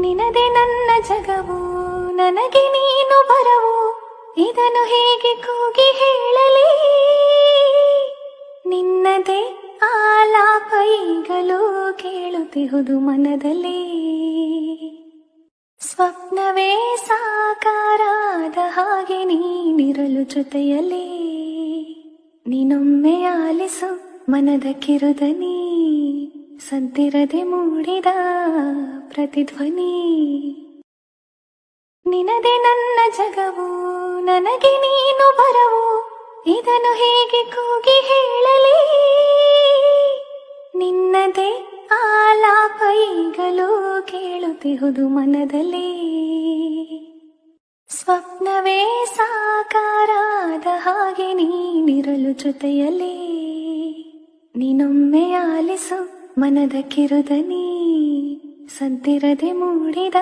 ನಿನದೆ ನನ್ನ ಜಗವು, ನನಗೆ ನೀನು ಬರವು, ಇದನ್ನು ಹೇಗೆ ಕೂಗಿ ಹೇಳಲಿ? ನಿನ್ನದೇ ಆಲಾಪ ಈಗಲೂ ಕೇಳುತ್ತಿಹುದು ಮನದಲ್ಲಿ. ಸ್ವಪ್ನವೇ ಸಾಕಾರಾದ ಹಾಗೆ ನೀನಿರಲು ಜೊತೆಯಲ್ಲಿ. ನೀನೊಮ್ಮೆ ಆಲಿಸು ಮನದ ಕಿರುದನಿ ಸದ್ದಿರದೆ ಮೂಡಿದ ಪ್ರತಿಧ್ವನಿ. ನಿನದೆ ನನ್ನ ಜಗವು, ನನಗೆ ನೀನು ಬರವು, ಇದನ್ನು ಹೇಗೆ ಕೂಗಿ ಹೇಳಲಿ? ನಿನ್ನದೇ ಆಲಾಪ ಈಗಲೂ ಕೇಳುತ್ತಿಹುದು ಮನದಲ್ಲಿ. ಸ್ವಪ್ನವೇ ಸಾಕಾರಾದ ಹಾಗೆ ನೀನಿರಲು ಜೊತೆಯಲ್ಲಿ. ನೀನೊಮ್ಮೆ ಆಲಿಸು ಮನದ ಕಿರುದನಿ. ಸದ್ದಿರದೆ ಮೂಡಿದ